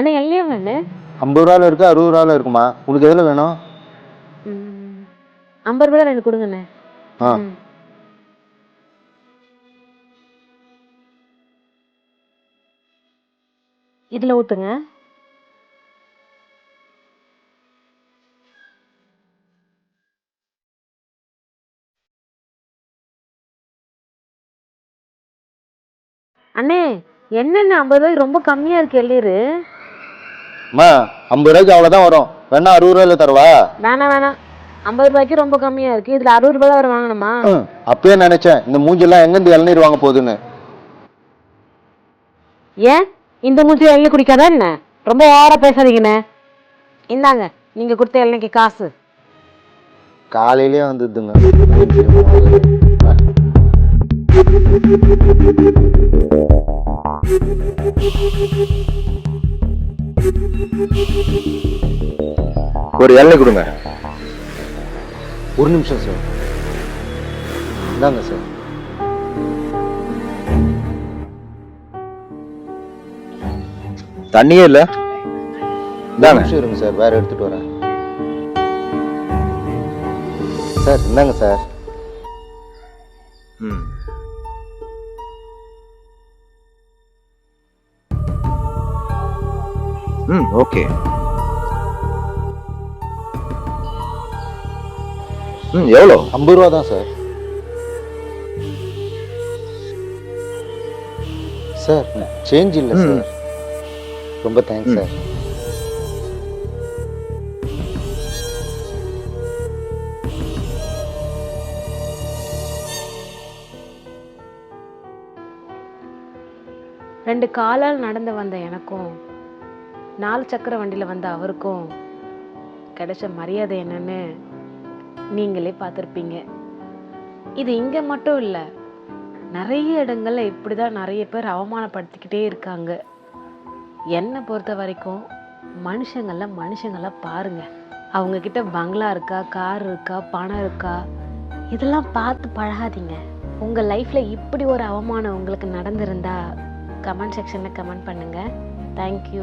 அண்ணா எல்லையா வேணு ஐம்பது ரூபாவில் இருக்கு அறுபது ரூபாவில் இருக்குமா? உங்களுக்கு எதில் வேணும்? ஐம்பது ரூபாய் ரெண்டு கொடுங்கண்ணே. ஆ. இதுல ஊத்துங்க. அண்ணே என்னண்ணே ஐம்பது ரூபாய்க்கு ரொம்ப கம்மியா இருக்கு எள்ளீரு அம்மா ஐம்பது ரூபாய்க்கு அவ்வளோதான் வரும். வேணா அறுபது ரூபாயில் தரவா? வேணாம் வேணாம். ஐம்பது ரூபாய்க்கு ரொம்ப கம்மியா இருக்கு. இதுல அறுபது ரூபாய் தான் வாங்கணுமா? ம், அப்பயே நினைச்சேன். இந்த மூஞ்செல்லாம் எங்கேருந்து இளநீர் வாங்க போகுதுன்னு. ஏன்? இந்த மூஞ்சி எண்ணெய் குடிக்காதா என்ன? ரொம்ப ஓவரா பேசாதீங்கண்ணே இந்தாங்க நீங்க கொடுத்த எண்ணெய்க்கு காசு. காலையிலேயே வந்துதுங்க ஒரு இளநீ கொடுங்க. ஒரு நிமிஷம் சார். இந்தாங்க சார். தண்ணியே இல்ல. இந்தாங்க. இருங்க சார். வேற எடுத்துட்டு வரேன். சார் இந்தாங்க சார். ம். ம் ஓகே. ம் எவ்வளோ? ஐம்பது ரூபா தான் சார். சார் சேஞ்ச் இல்லை. சார். ரொம்ப தேங்க்ஸ். சார். ரெண்டு காலால் நடந்து வந்த எனக்கும் நாலு சக்கர வண்டியில் வந்த அவருக்கும் கிடைச்ச மரியாதை என்னன்னு நீங்களே பார்த்துருப்பீங்க. இது இங்கே மட்டும் இல்லை நிறைய இடங்கள்ல இப்படிதான் நிறைய பேர் அவமானப்படுத்திக்கிட்டே இருக்காங்க. என்னை பொறுத்த வரைக்கும் மனுஷங்கள மனுஷங்கள பாருங்க. அவங்க கிட்ட பங்களா இருக்கா கார் இருக்கா பணம் இருக்கா இதெல்லாம் பார்த்து பழகாதீங்க. உங்கள் லைஃப்பில் இப்படி ஒரு அவமானம் உங்களுக்கு நடந்திருந்தா கமெண்ட் செக்ஷனில் கமெண்ட் பண்ணுங்கள் தேங்க்யூ